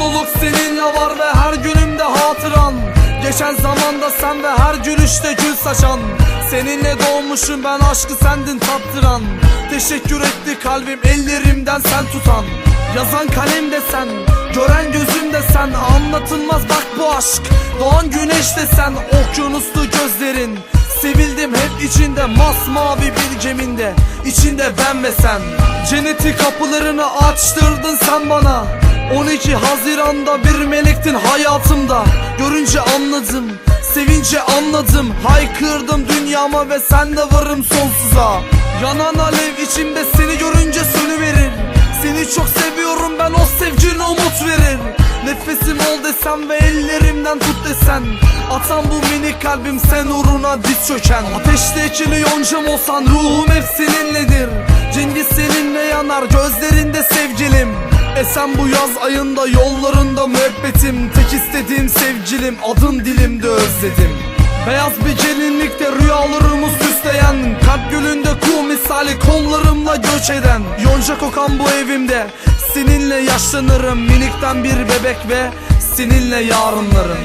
Mutluluk seninle var ve her günümde hatıran. Geçen zamanda sen ve her gülüşte gül saçan. Seninle doğmuşum ben aşkı sendin tattıran Teşekkür etti kalbim ellerimden sen tutan. Yazan kalem de sen Gören gözüm de sen. Anlatılmaz bak bu aşk Doğan güneş de sen. Okyanuslu gözlerin Sevildim hep içinde. Masmavi bir geminde İçinde ben ve sen Cenneti kapılarını açtırdın sen bana. 12 Haziran'da bir melektin hayatımda. Görünce anladım Sevince anladım. Haykırdım dünyama ve sen de varım sonsuza. Yanan alev içimde seni görünce sönüverir. Seni çok seviyorum ben o sevgine umut verir. Nefesim ol desem ve ellerimden tut desen. Atan bu minik kalbim sen uğruna diz çöken. Ateşte ekili yoncam olsan ruhum hep seninledir Cengiz seninle yanar gözlerinde sevgilim. Esen bu yaz ayında yollarında müebbetim Tek istediğim sevgilim adın dilimde özledim. Beyaz bir gelinlikte rüyalarımı süsleyen Kalp gölünde kuğu misali kollarımla göç eden. Yonca kokan bu evimde Seninle yaşlanırım. Minikten bir bebek ve Seninle yarınlarım